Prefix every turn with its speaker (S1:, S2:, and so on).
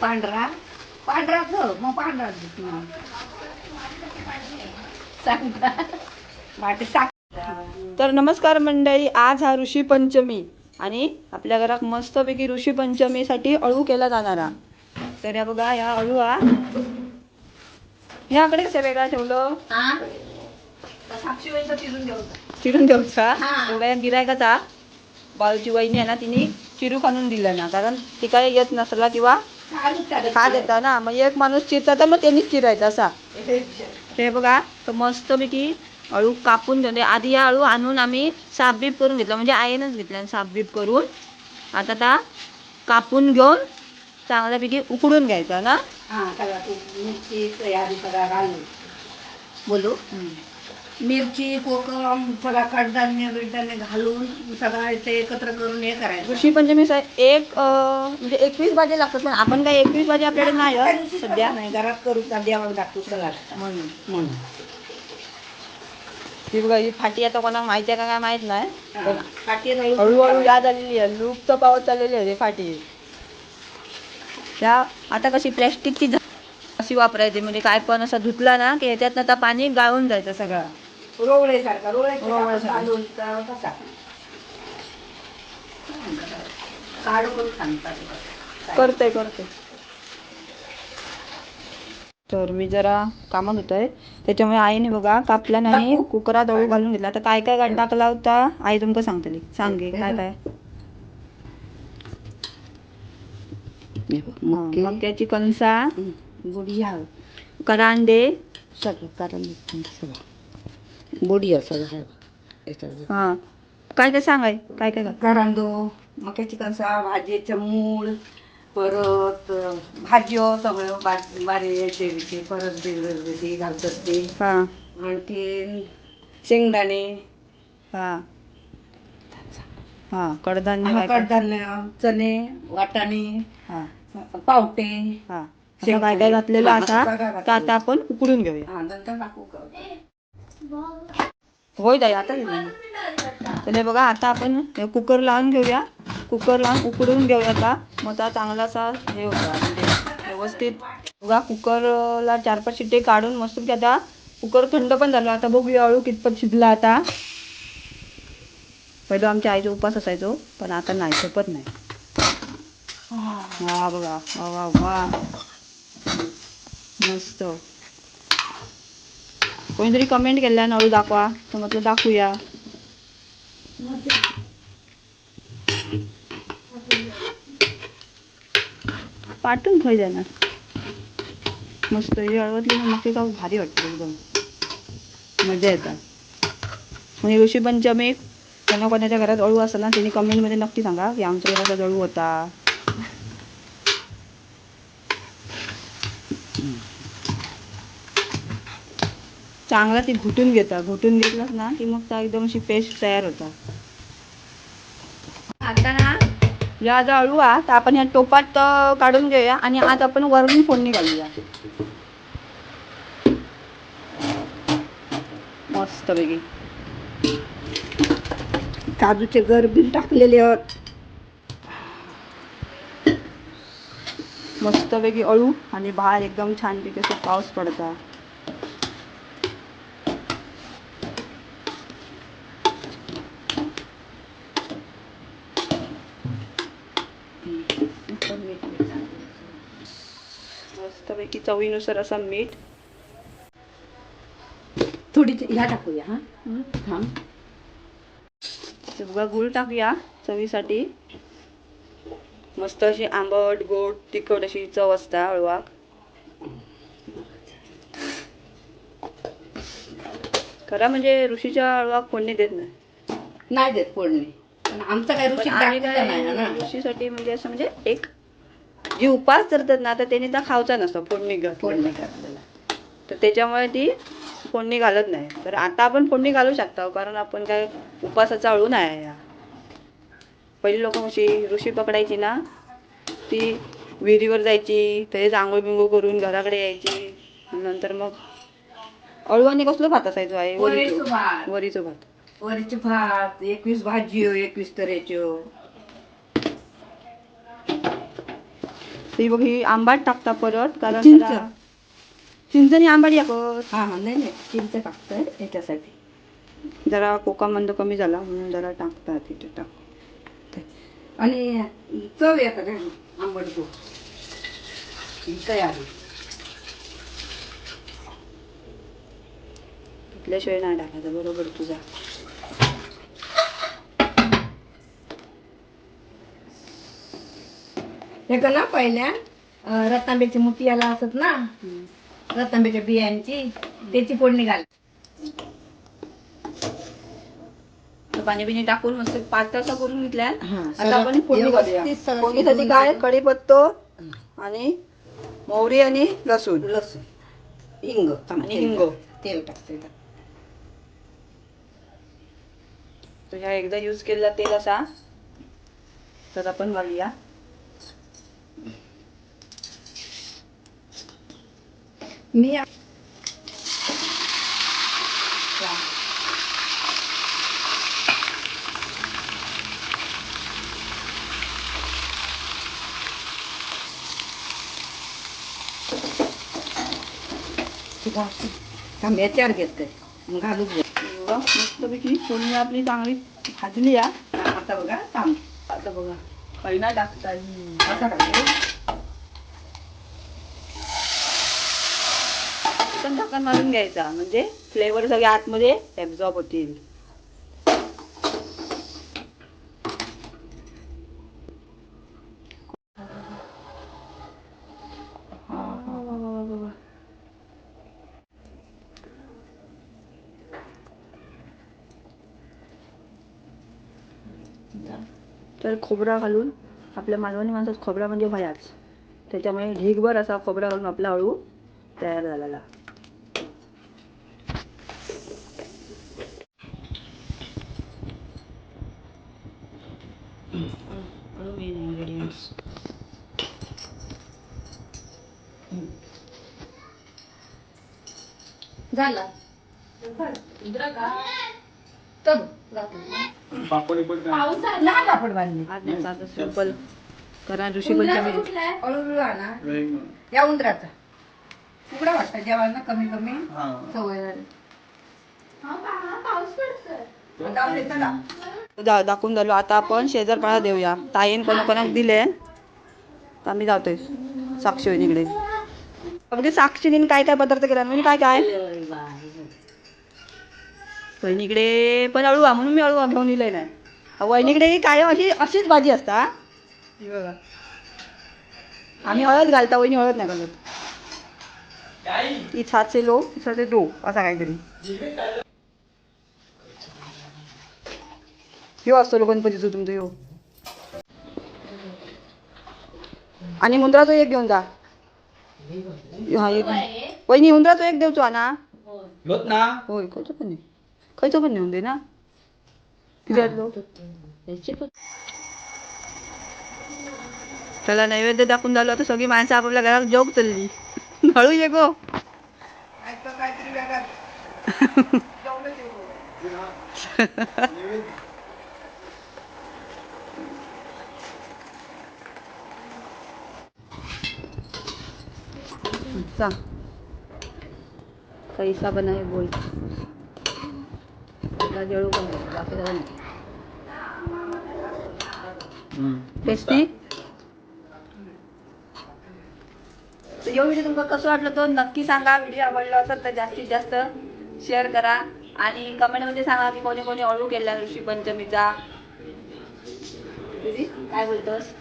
S1: पांढरा. पांढराच मग पांढराच दिसणार. सांगा वाटे
S2: तर नमस्कार मंडळी आज हा ऋषी पंचमी आणि आपल्या घरात मस्तपैकी ऋषी पंचमीसाठी अळू केला जाणारा तर या बघा या अळू हा. ह्याकडे कसं वेगळा ठेवलं? चिरून
S1: हा.
S2: एवढ्या गिरायकाचा बाळूची वहिनी आहे ना तिने चिरू खाणून दिला ना कारण ती काय येत नसला किंवा खा देता ना मग एक माणूस चिरता तर मग त्यांनीच चिरायचा असा. ते बघा तर मस्तपैकी अळू कापून घेऊन आधी या अळू आणून आम्ही साफबीप करून घेतला. म्हणजे आईनच घेतला साफबीप करून. आता त्या कापून घेऊन चांगल्यापैकी उकडून घ्यायचा ना?
S1: हा बोलू? मिरची कोकम सगळा कडधान्य बिडधान्य घालून सगळं ते एकत्र करून हे करायचं.
S2: ऋषी पंचमी सा- एक अं, म्हणजे एकवीस भाज्या लागतात पण आपण काय एकवीस भाज्या आपल्याकडे नाही सध्या.
S1: नाही घरात करू का? द्यावं लागतो सगळा
S2: म्हणून
S1: म्हणून.
S2: ती बघा ही फाटी आता कोणाला माहिती आहे का काय माहीत नाही.
S1: काठी.
S2: हळूहळू याद आलेली आहे. लुप्त पावत चाललेली आहे फाटी. त्या आता कशी प्लॅस्टिकची अशी वापरायची म्हणजे काय पण असं धुतला ना की ह्याच्यात आता पाणी गाळून जायचं सगळं.
S1: रोवळेसारखा रोवळे. घालून कसा? काढ सांगतात
S2: करते करते. तर मी जरा कामात होत आहे त्याच्यामुळे आईने बघा कापल्या नाही कुकरात दळू घालून घेतला. आता काय काय टाकला होता? आई तुमका सांगतली सांगे काय काय? मक्याची कणसा
S1: बुडी हा.
S2: करांडे.
S1: सगळं सगळं. बुडी असं याच्यात
S2: हा. काय काय सांगाय काय काय घाल
S1: करांदो मक्याची कणसा भाजीचं मूळ परत भाज्यो सगळं बा- बारे देवीचे परत वेगवेगळे घालतात ते.
S2: हा.
S1: आणखी शेंगदाणे.
S2: हा. हा. कडधान्य काय काय?
S1: कडधान्य चणे वाटाणे
S2: हा.
S1: पावटे
S2: हा. असं काय काय घातलेलं आता? आता आपण उकडून घेऊया.
S1: हा नंतर टाकू का?
S2: होय ताई आता दिलं. तर बघा आता आपण कुकर लावून घेऊया. कुकर लावून उकडून घेऊया आता. मग आता चांगलासा हे होता म्हणजे व्यवस्थित. बघा कुकरला चार पाच शिट्टे काढून मस्त की आता कुकर थंड पण झाला. आता बघूया अळू कितपत शिजला आता. पहिलं आमच्या आईचा उपास असायचो पण आता नाही शपत नाही. वा बघा. वा वा वा. मस्त. कोणीतरी कमेंट केल्या नळू दाखवा. तर म्हटलं दाखवूया. पाठवून खाई जाणार मस्त ही हळवतली ना मग का भारी वाटते एकदम. मजा येतात म्हणजे ऋषी पंचमीक कोणा कोणाच्या घरात अळू असेल ना त्यांनी कमेंटमध्ये नक्की सांगा की आमच्या घरात अळू होता. चांगला ती घुटून घेता. घुटून घेतलास ना की मग त्या एकदम अशी पेस्ट तयार होता आता ना या जो अळू तर आपण या टोपात काढून घेऊया आणि आज आपण वरून फोडणी घालूया. मस्त पैकी
S1: काजूचे गरबील टाकलेले आहेत.
S2: मस्तपैकी अळू आणि बाहेर एकदम छानपैकी असं पाऊस पडता मस्तपैकी चवीनुसार असा मीठ.
S1: थोडी ह्या टाकूया हा?
S2: हं.
S1: थांब.
S2: बघा गुळ टाकूया चवीसाठी. मस्त अशी आंबट गोड तिखट अशी चव असता हळवाक खरा म्हणजे ऋषीच्या हळवाक फोडणी देत नाही.
S1: नाही देत फोडणी आमचं काय ना?
S2: ऋषीसाठी म्हणजे असं म्हणजे एक जे उपास करतात ना तर त्यांनी त्या खावचा नसतो फोडणी घातलेला.
S1: फोडणी करायला
S2: तर त्याच्यामुळे ती फोडणी घालत नाही. तर आता आपण फोडणी घालू शकतो कारण आपण काय उपासाचा अळू नाही आहे या. पहिली लोक कशी ऋषी पकडायची ना ती विहिरीवर जायची तसेच आंघोळ बिंघोळ करून घराकडे यायची नंतर मग अळू आणि कसलं भात असायचो आहे
S1: वरीचं भात.
S2: वरीचो भात.
S1: वरीचे भात. एकवीस भाजी एकवीस तऱ्हेच्यो
S2: ती बघ ही आंबाट टाकता परत कारण
S1: चिंच.
S2: चिंच आणि आंबाट याकत
S1: हा हा नाही नाही चिंच टाकतोय याच्यासाठी.
S2: जरा कोका मंद कमी झाला म्हणून जरा टाकतात तिथे टाक.
S1: आणि चव येतात रे आंबट गोड ही तयारी
S2: कुठल्याशिवाय नाही टाकायचं बरोबर तुझा.
S1: हे का ना पहिल्या रतांब्याची मुठी याला असत ना रतांब्याच्या बियांची त्याची फोडणी घाल
S2: पाणी बिणी टाकून मस्त पातळसा करून घेतल्या आता आपण फोडणी घालूया फोडणीसाठी काय. कढीपत्तो आणि मोहरी आणि लसूण.
S1: लसूण. हिंग.
S2: आणि हिंग.
S1: तेल टाकते
S2: तर ह्या एकदा यूज केलेला तेल असा. तर आपण घालूया.
S1: मी थांब याच्यावर घेते मग घालूच घे
S2: बघा, मस्तपैकी फोडणी आपली चांगली भाजली या
S1: आता बघा थांब
S2: आता बघा पहिला टाकता ढक्कन झाकण मारून घ्यायचा. म्हणजे फ्लेवर सगळे आतमध्ये ऍब्झॉर्ब होतील. तर खोबरा घालून आपल्या मालवणी माणसात खोबरा म्हणजे भयाच. त्याच्यामुळे ढीगभर असा खोबरा घालून आपला हळू तयार झालेला. हळू मेन ingredients.
S1: झाला. तर बांधली
S2: सिंपल कारण ऋषी पंचमी
S1: आणा. या उंदराचा. उघडा वाटतं जेवायला कमी कमी. सवय झाली आता आपले चला.
S2: दा दाखवून झालो. आता आपण शेजारपणा देऊया. ताईन कोणाकोणाक दिले तर आम्ही जातोय. साक्षी वहिनीकडे अगदी साक्षीने काय काय पदार्थ केला? म्हणजे काय काय? वहिनीकडे पण अळू आ म्हणून मी अळू घेऊन दिलंय नाही. वहिनीकडे काय अशी अशीच भाजी असता? बघा. आम्ही हळद घालता वहिनी हळद नाही घालत. ती सातशे लो सातशे दो असा काहीतरी. ह्यो असतो गणपतीचो तुमचो ह्यो आणि हुंदराचो एक घेऊन जा. हा एक. वहिनी हुंदराचो एक देवचो ना
S3: होत ना
S2: होय खयचो पण नाही. खयचो पण नेऊन दे ना. किती त्याला नैवेद्य दाखवून झालो आता सगळी माणसं आपापल्या घरात जोग चालली. हळू ये गो.
S1: काहीतरी
S2: सांग कैसा बना है बोल। जळू पण नाही, बाकी नाही. टेस्टी? तर यो व्हिडिओ तुमका कसं वाटलं तो नक्की सांगा. व्हिडिओ आवडला असेल तर जास्तीत जास्त शेअर करा. आणि कमेंटमध्ये सांगा की कोणी कोणी अळू केला ऋषी पंचमीचा काय बोलतोस